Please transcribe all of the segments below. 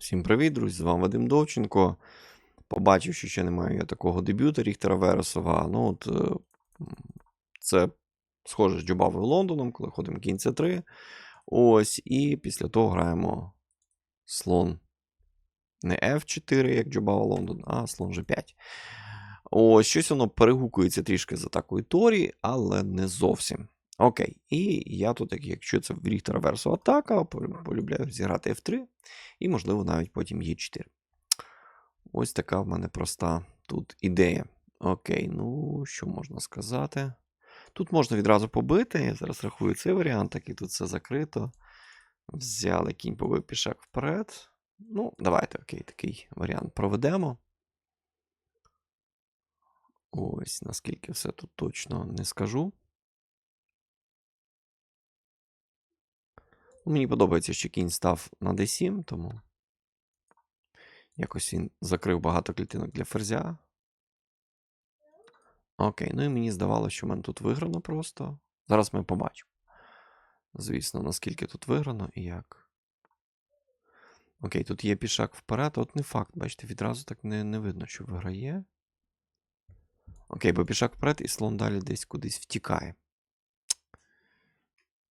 Всім привіт, друзі! З вами Вадим Довченко. Побачив, що ще немає я такого дебюта Ріхтера Вересова. Ну, от, е, це схоже з Джубавою Лондоном, коли ходимо кінь С3. Ось, і після того граємо слон не F4, як Джубава Лондон, а слон G5. Ось, щось воно перегукується трішки з атакою Торі, але не зовсім. Окей. І я тут, як- якщо це в Ріхтера Версу атака, полюбляю зіграти F3 і, можливо, навіть потім Е4. Ось така в мене проста тут ідея. Окей, ну що можна сказати? Тут можна відразу побити. Я зараз рахую цей варіант, такий тут все закрито. Взяли кінь побив пішак вперед. Ну, давайте, окей, такий варіант проведемо. Ось, наскільки все тут точно не скажу. Мені подобається, що кінь став на d7, тому якось він закрив багато клітинок для ферзя. Окей, ну і мені здавалося, що в мене тут виграно просто. Зараз ми побачимо. Звісно, наскільки тут виграно і як. Окей, тут є пішак вперед, от не факт, бачите, відразу так не, не видно, що виграє. Окей, бо пішак вперед і слон далі десь кудись втікає.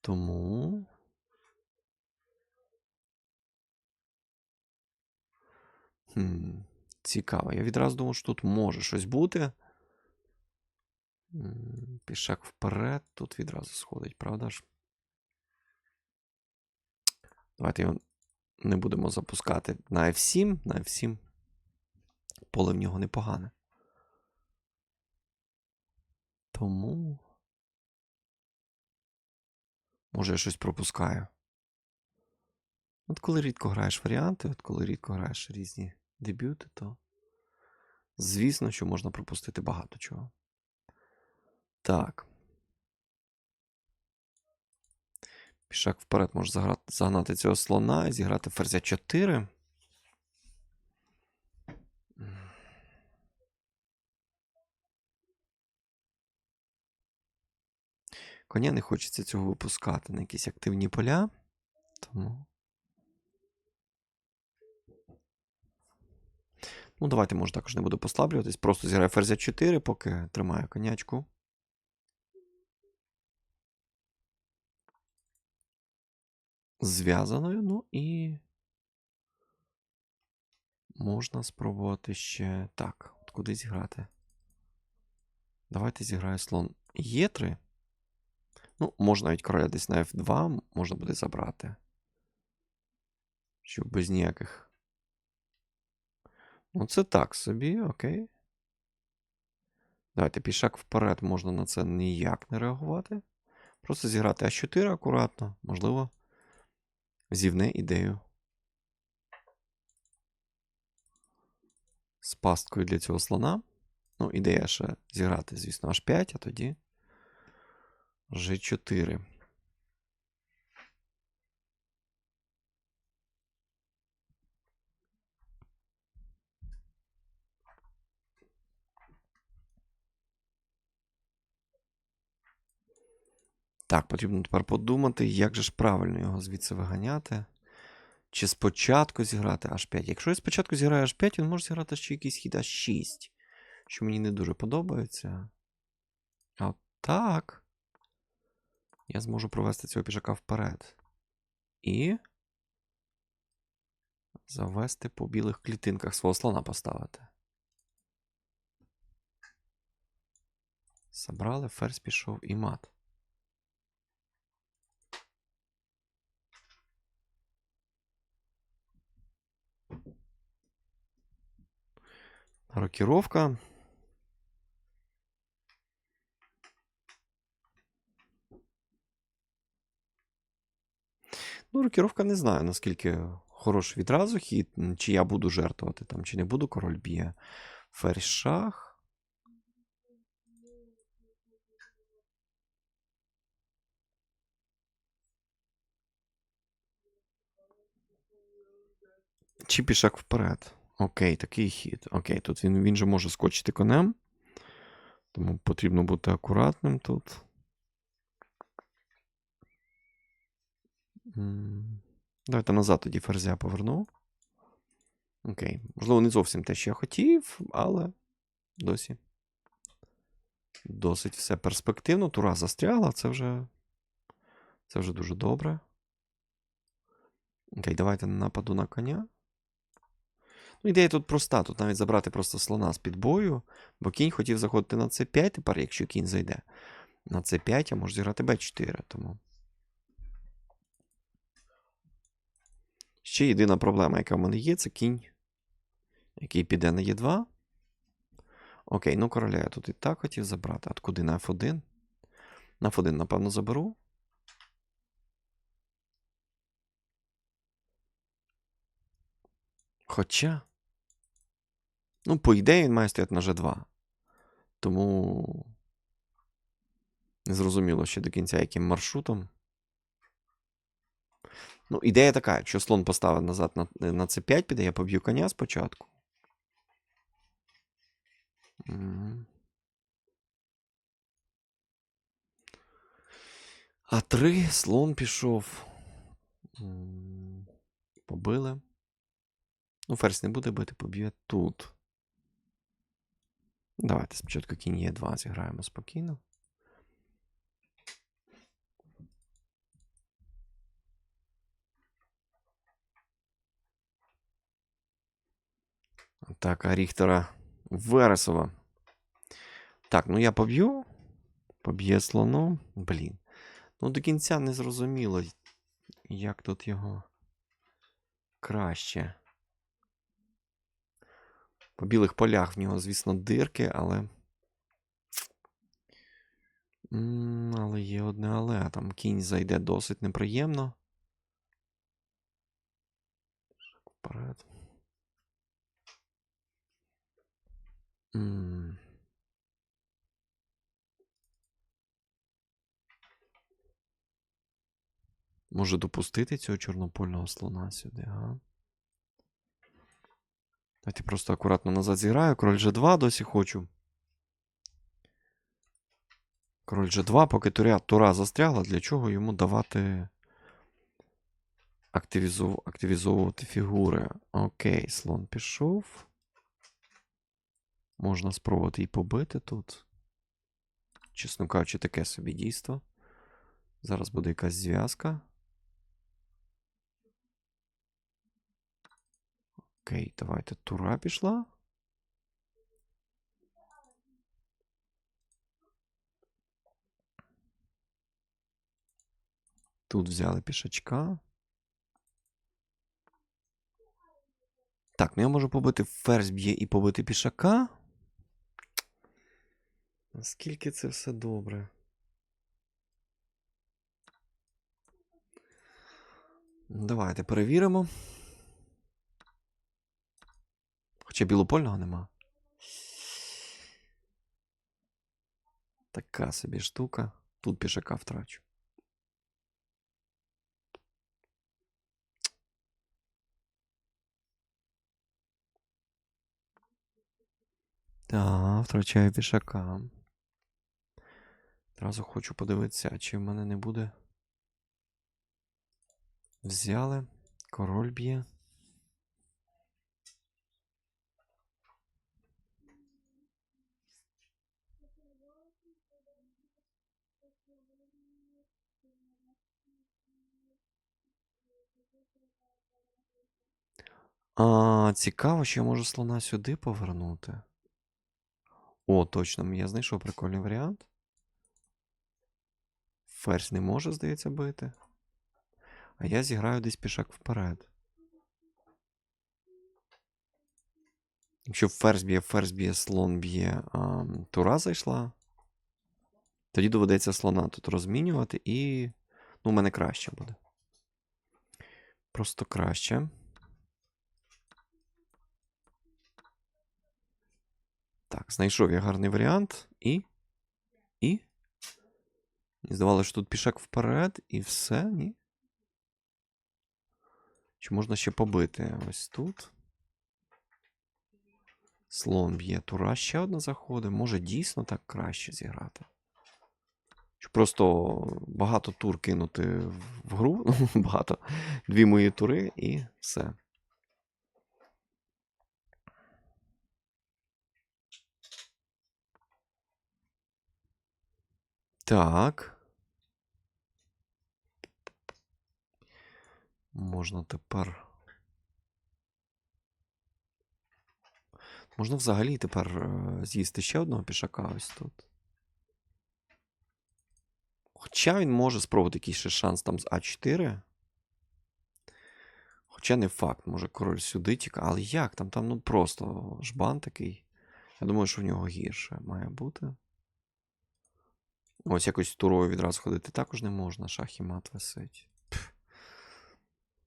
Тому. Хм, цікаво. Я відразу думав, що тут може щось бути. Пішак вперед, тут відразу сходить, правда ж? Давайте його не будемо запускати на F7. На F7 поле в нього непогане. Тому. Може, я щось пропускаю. От коли рідко граєш варіанти, от коли рідко граєш різні дебюти, то звісно, що можна пропустити багато чого. Так. Пішак вперед може загнати цього слона і зіграти ферзя 4. Коня не хочеться цього випускати на якісь активні поля. Тому. Ну, давайте, може, також не буду послаблюватись. Просто зіграю ферзя 4, поки тримаю конячку. Зв'язаною, ну і. Можна спробувати ще. Так, от куди зіграти? Давайте зіграю слон Е3. Ну, можна навіть короля десь на F2 можна буде забрати. Щоб без ніяких. Ну, це так собі, окей. Давайте пішак вперед, можна на це ніяк не реагувати. Просто зіграти А4 акуратно, можливо, зівне ідею. З пасткою для цього слона. Ну, ідея ще зіграти, звісно, H5, а тоді G4. Так, потрібно тепер подумати, як же ж правильно його звідси виганяти. Чи спочатку зіграти H5. Якщо я спочатку зіграю H5, він може зіграти ще якийсь хід H6, що мені не дуже подобається. А так. Я зможу провести цього пішака вперед. І. Завести по білих клітинках свого слона поставити. Забрали, ферзь пішов і мат. Рокіровка. Ну, рокіровка не знаю, наскільки хороший відразу хід, чи я буду жертвувати там, чи не буду. Король б'є ферзь шах. Чи пішак вперед. Окей, такий хід. Окей, тут він, він же може скочити конем. Тому потрібно бути акуратним тут. Давайте назад тоді ферзя поверну. Окей. Можливо, не зовсім те, що я хотів, але досі. Досить все перспективно. Тура застрягла, це вже. Це вже дуже добре. Окей, давайте нападу на коня. Ну, ідея тут проста. Тут навіть забрати просто слона з під бою, бо кінь хотів заходити на c5. Тепер, якщо кінь зайде на c5, я можу зіграти b4. Тому. Ще єдина проблема, яка в мене є, це кінь, який піде на Е2. Окей, ну короля я тут і так хотів забрати. А куди на F1? На F1, напевно, заберу. Хоча. Ну, по ідеї, він має стояти на G2. Тому. Незрозуміло ще до кінця, яким маршрутом. Ну, ідея така: якщо слон поставив назад на, на c5 піде, я поб'ю коня спочатку. А 3 слон пішов. Побили. Ну, ферзь не буде бити, поб'є тут. Давайте спочатку кінь Е2 зіграємо спокійно. Атака Ріхтера Вересова. Так, ну я поб'ю. Поб'є слоном. Блін. Ну, до кінця не зрозуміло, як тут його краще. По білих полях в нього, звісно, дирки, але. Але є одне але. Там кінь зайде досить неприємно. Вперед. Може допустити цього чорнопольного слона сюди, га? Давайте просто акуратно назад зіграю. Король G2 досі хочу. Король G2, поки туря, тура застрягла, для чого йому давати активізов... активізовувати фігури. Окей, слон пішов. Можна спробувати і побити тут. Чесно кажучи, таке собі дійство. Зараз буде якась зв'язка. Окей, давайте тура пішла. Тут взяли пішачка. Так, ну я можу побити ферзь б'є і побити пішака. Наскільки це все добре? Давайте перевіримо. Хоча білопольного нема. Така собі штука. Тут пішака втрачу. Так, втрачаю пішака. Одразу хочу подивитися, чи в мене не буде. Взяли. Король б'є. А, цікаво, що я можу слона сюди повернути. О, точно, я знайшов прикольний варіант. Ферзь не може, здається, бити. А я зіграю десь пішак вперед. Якщо ферзь б'є, ферзь б'є, слон б'є, тура зайшла. Тоді доведеться слона тут розмінювати і. Ну, у мене краще буде. Просто краще. Так, знайшов я гарний варіант. І. І. Здавалося, що тут пішак вперед, і все, ні. Чи можна ще побити ось тут? Слон б'є тура, ще одна заходить. Може дійсно так краще зіграти. Чи просто багато тур кинути в гру. багато. Дві мої тури і все. Так. Можна тепер. Можна взагалі тепер е, з'їсти ще одного пішака ось тут. Хоча він може спробувати якийсь ще шанс там з А4. Хоча не факт, може король сюди тікає. Але як? Там там ну просто жбан такий. Я думаю, що в нього гірше має бути. Ось якось турою відразу ходити також не можна. Шах і мат висить.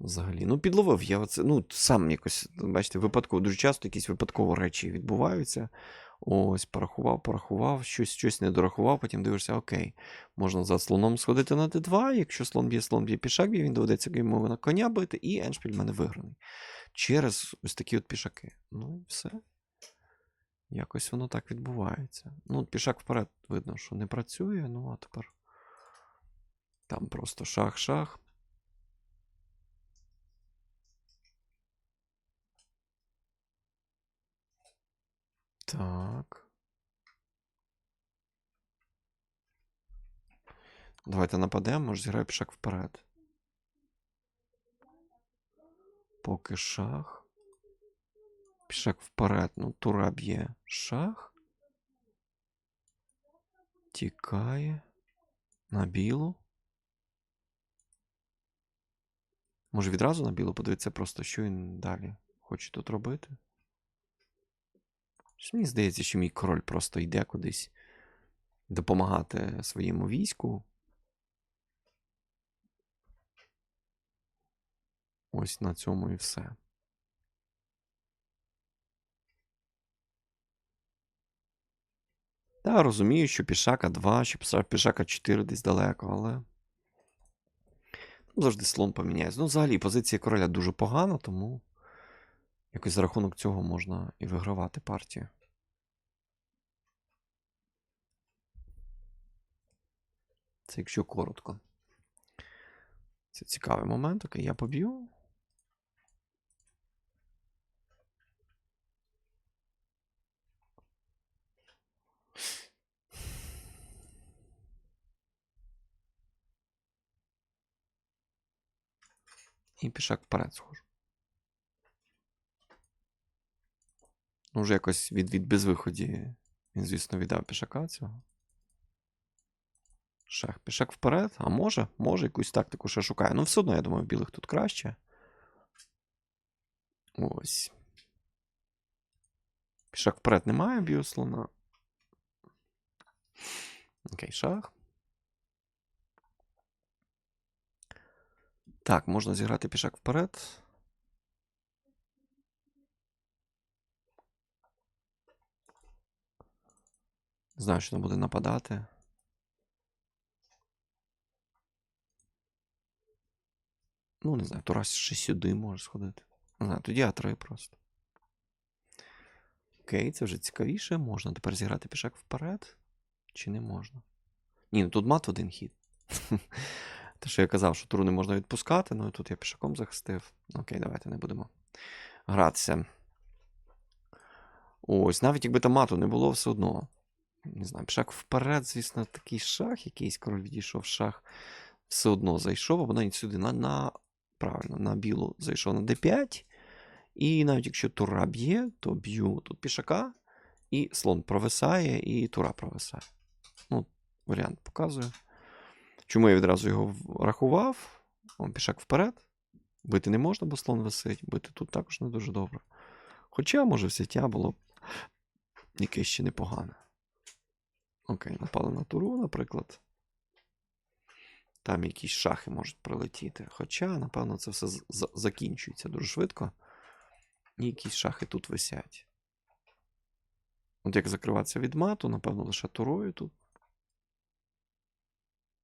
Взагалі. Ну, підловив я оце. Ну, сам якось, бачите, випадково. Дуже часто якісь випадково речі відбуваються. Ось, порахував, порахував, щось щось не дорахував, потім дивишся, окей, можна за слоном сходити на d2. Якщо слон б'є, слон б'є пішак, б'є, він доведеться йому на коня бити, і еншпіль в мене виграний. Через ось такі от пішаки. Ну і все. Якось воно так відбувається. Ну, пішак вперед видно, що не працює. Ну, а тепер. Там просто шах-шах. Так. Давайте нападемо, може зіграю пішак вперед. Поки шах. Пішак вперед. Ну, тура б'є шах. Тікає. На білу. Може відразу на білу подивитися просто, що він далі хоче тут робити. Мені здається, що мій король просто йде кудись допомагати своєму війську. Ось на цьому і все. Та розумію, що пішака 2, що пішака 4 десь далеко, але. Ну, завжди слон поміняється. Ну, взагалі, позиція короля дуже погана, тому якось за рахунок цього можна і вигравати партію. Це якщо коротко. Це цікавий момент. Окей, я поб'ю. І пішак вперед схожу. Ну, вже якось від, від безвиході він, звісно, віддав пішака цього. Шах, пішак вперед. А може, може, якусь тактику ще шукає. Ну, все одно, я думаю, білих тут краще. Ось. Пішак вперед немає, б'ю слона. Окей, шах. Так, можна зіграти пішак вперед. Знаю, що не буде нападати. Ну, не знаю, Турас ще сюди може сходити. Не знаю, тоді А3 просто. Окей, це вже цікавіше. Можна тепер зіграти пішак вперед. Чи не можна? Ні, ну тут мат в один хід. Те, що я казав, що туру не можна відпускати, ну і тут я пішаком захистив. Окей, давайте не будемо гратися. Ось, навіть якби там мату не було, все одно. Не знаю, пішак вперед, звісно, такий шах, якийсь король відійшов шах. Все одно зайшов, або навіть сюди на, на правильно, на білу зайшов на d5. І навіть якщо тура б'є, то б'ю тут пішака, і слон провисає, і тура провисає. Ну, варіант показую. Чому я відразу його рахував? О, пішак вперед. Бити не можна, бо слон висить. Бити тут також не дуже добре. Хоча, може, взяття було б якесь ще непогане. Окей, напали на туру, наприклад. Там якісь шахи можуть прилетіти. Хоча, напевно, це все закінчується дуже швидко. І якісь шахи тут висять. От як закриватися від мату, напевно, лише турою тут.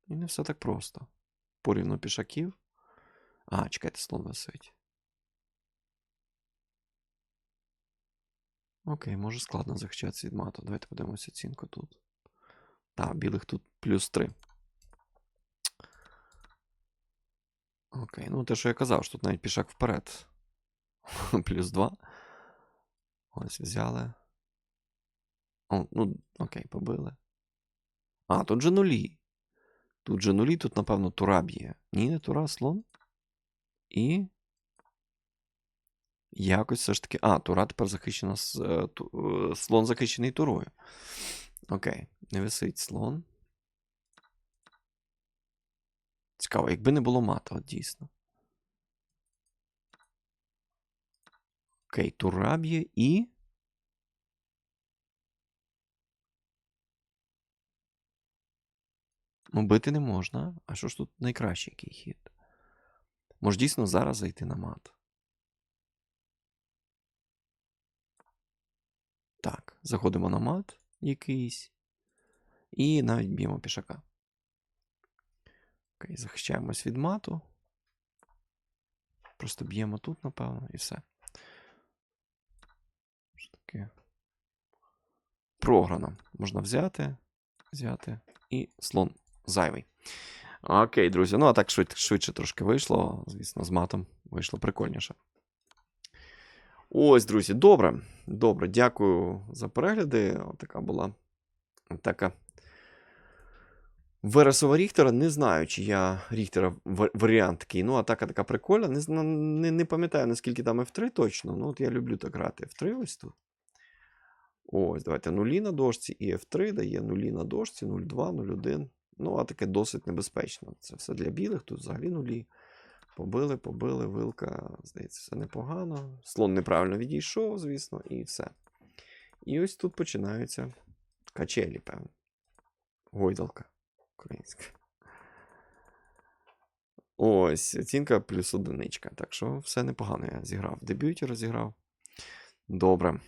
І не все так просто. Порівну пішаків. А, чекайте, слон висить. Окей, може складно захищатися від мату. Давайте подивимося оцінку тут. Так, білих тут плюс 3. Окей, ну те, що я казав, що тут навіть пішак вперед. плюс 2. Ось взяли. О, ну, окей, побили. А, тут же нулі. Тут же нулі, тут, напевно, тура б'є. Ні, не тура, слон. І. Якось все ж таки. А, тура тепер захищена. е, е, Слон захищений турою. Окей, не висить слон. Цікаво, якби не було мата, от дійсно. Окей, тура б'є і. Ну, бити не можна. А що ж тут найкращий який хід? Може дійсно зараз зайти на мат. Так, заходимо на мат якийсь. І навіть б'ємо пішака. Окей, захищаємось від мату. Просто б'ємо тут, напевно, і все. Що таке? Програно. Можна взяти, взяти і слон зайвий. Окей, друзі. Ну, а так швид, швидше трошки вийшло. Звісно, з матом вийшло прикольніше. Ось, друзі, добре. Добре, дякую за перегляди. Така була така. Вересова Ріхтера. Не знаю, чи я Ріхтера варіант такий. Ну, атака така прикольна. Не, не, не пам'ятаю, наскільки там F3 точно. Ну, от я люблю так грати. F3 ось тут. Ось, давайте нулі на дошці і F3 дає нулі на дошці, 0,2, 0,1. Ну, а таке досить небезпечно. Це все для білих, тут взагалі нулі. Побили, побили, вилка, здається, все непогано. Слон неправильно відійшов, звісно, і все. І ось тут починаються качелі, певно. Гойдалка українська. Ось, оцінка плюс одиничка. Так що все непогано я зіграв. Дебюті розіграв. Добре.